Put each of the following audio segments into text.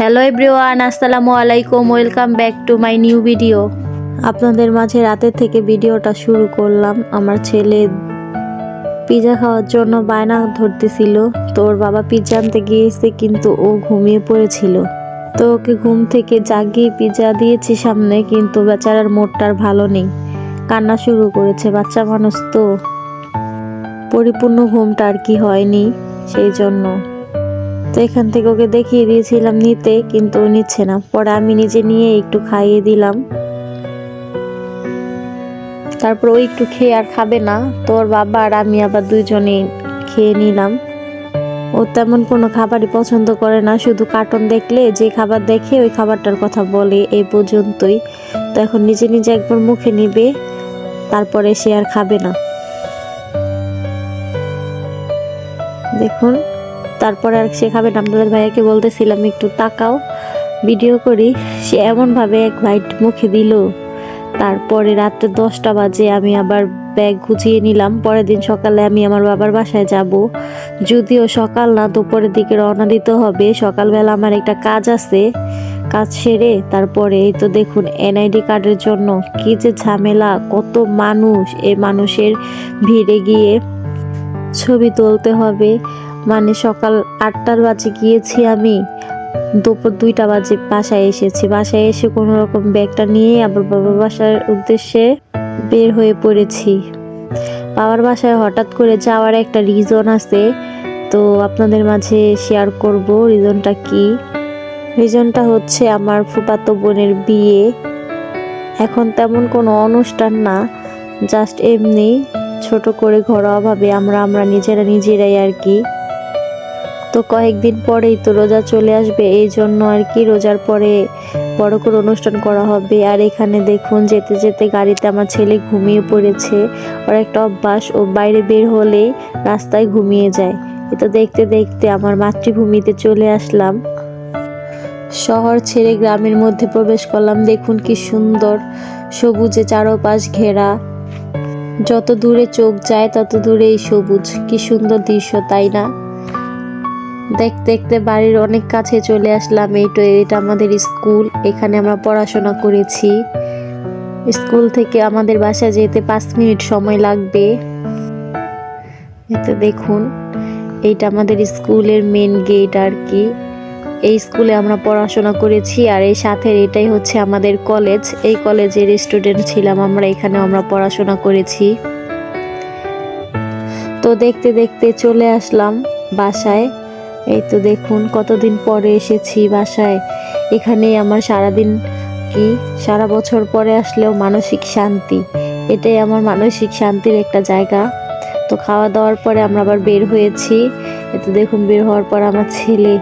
Hello everyone আসসালামু আলাইকুম welcome back to my new video আপনাদের মাঝে রাতের থেকে ভিডিওটা শুরু করলাম। আমার ছেলে পিজা খাওয়ার জন্য বায়না ধরতেছিল। তো ওর বাবা পিৎজা আনতে গিয়েছে, কিন্তু ও ঘুমিয়ে পড়েছিল। তো ওকে ঘুম থেকে জাগিয়ে পিৎজা দিয়েছি সামনে, কিন্তু বেচারার মোটটার ভালো নেই। কান্না শুরু করেছে, বাচ্চা মানুষ তো পরিপূর্ণ ঘুমটা আর কি হয়নি, সেই জন্য। তো এখান থেকে ওকে দেখিয়ে দিয়েছিলাম নিতে, কিন্তু ও নিচ্ছে না। পরে আমি নিজে নিয়ে একটু খাইয়ে দিলাম। তারপর ও একটু খেয়ে আর খাবে না। তোর বাবা আর আমি আবার দুইজনে খেয়ে নিলাম। ও তেমন কোনো খাবারই পছন্দ করে না। শুধু কার্টুন দেখলে, যে খাবার দেখে ওই খাবারটার কথা বলে এই পর্যন্তই। তো এখন নিজে নিজে একবার মুখে নিবে, তারপরে সে আর খাবে না। দেখুন। তারপরে আর সে খাবে। আপনাদের ভাইয়াকে বলতেছিলাম, একটু তাকাও ভিডিও করি। সে এমনভাবে এক বাইট মুখে দিল। তারপরে রাত্রে দশটা বাজে আমি আবার ব্যাগ গুছিয়ে নিলাম। পরের দিন সকালে আমি আমার বাবার বাসায় যাব। যদিও সকাল না, দুপুরের দিকে রওনা দিতে হবে। সকালবেলা আমার একটা কাজ আছে, কাজ সেরে তারপরে এই তো দেখুন, এনআইডি কার্ডের জন্য কি যে ঝামেলা, কত মানুষ এই মানুষের ভিড়ে গিয়ে ছবি তুলতে হবে। মানে সকাল আটটার বাজে গিয়েছি আমি। দুপুর দুইটা বাজে বাসায় এসেছি। বাসায় এসে কোনো রকম ব্যাগটা নিয়ে আবার বাবার বাসার উদ্দেশ্যে বের হয়ে পড়েছি। বাবার বাসায় হঠাৎ করে যাওয়ার একটা রিজন আছে। তো আপনাদের মাঝে শেয়ার করব রিজনটা কি? রিজনটা হচ্ছে আমার ফুফাতো বোনের বিয়ে। এখন তেমন কোনো অনুষ্ঠান না। জাস্ট এমনি ছোট করে ঘরোয়াভাবে আমরা আমরা নিজেরা নিজেরাই আর কি। তো কয়েকদিন পরেই তো রোজা চলে আসবে, এই জন্য আর কি রোজার পরে বড় করে অনুষ্ঠান করা হবে। আর এখানে দেখুন, যেতে যেতে গাড়িতে আমার ছেলে ঘুমিয়ে পড়েছে। ওর একটা অভ্যাস, ও বাইরে বের হলেই রাস্তায় ঘুমিয়ে যায়। এটা দেখতে দেখতে আমার মাতৃভূমিতে চলে আসলাম। শহর ছেড়ে গ্রামের মধ্যে প্রবেশ করলাম। দেখুন কি সুন্দর সবুজে চারোপাশ ঘেরা। যত দূরে চোখ যায়, তত দূরেই সবুজ। কি সুন্দর দৃশ্য, তাই না? দেখতে দেখতে বাড়ির অনেক কাছে চলে আসলাম। এই তো এটা আমাদের স্কুল, এখানে আমরা পড়াশোনা করেছি। স্কুল থেকে আমাদের বাসায় যেতে পাঁচ মিনিট সময় লাগবে। এতে দেখুন, এইটা আমাদের স্কুলের মেন গেট আর কি। এই স্কুলে আমরা পড়াশোনা করেছি আর এই সাথে এটাই হচ্ছে আমাদের কলেজ এই কলেজের স্টুডেন্ট ছিলাম আমরা, এখানেও আমরা পড়াশোনা করেছি। তো দেখতে দেখতে চলে আসলাম বাসায়। এই তো দেখুন, কতদিন পরে এসেছি বাসায়। এখানেই আমার সারাদিন কি? সারা বছর পরে আসলেও মানসিক শান্তি। এটাই আমার মানসিক শান্তির একটা জায়গা। তো খাওয়া দাওয়ার পরে আমরা আবার বের হয়েছি। এতো দেখুন, বের হওয়ার পর আমার ছেলে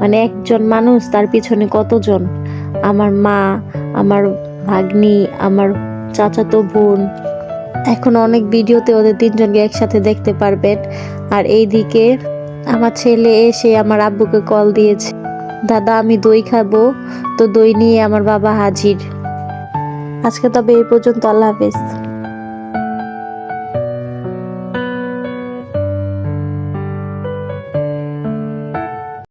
মানে একজন মানুষ, তার পিছনে কতজন? আমার মা, আমার ভাগ্নি, আমার চাচাতো বোন। এখন অনেক ভিডিওতে ওদের তিনজনকে একসাথে দেখতে পারবেন। আর এইদিকে আমার ছেলে এসে আমার আব্বুকে কল দিয়েছে। দাদা, আমি দই খাব, তো দই নিয়ে আমার বাবা হাজির। আজকে তবে এই পর্যন্ত আল্লাহ হাফেজ।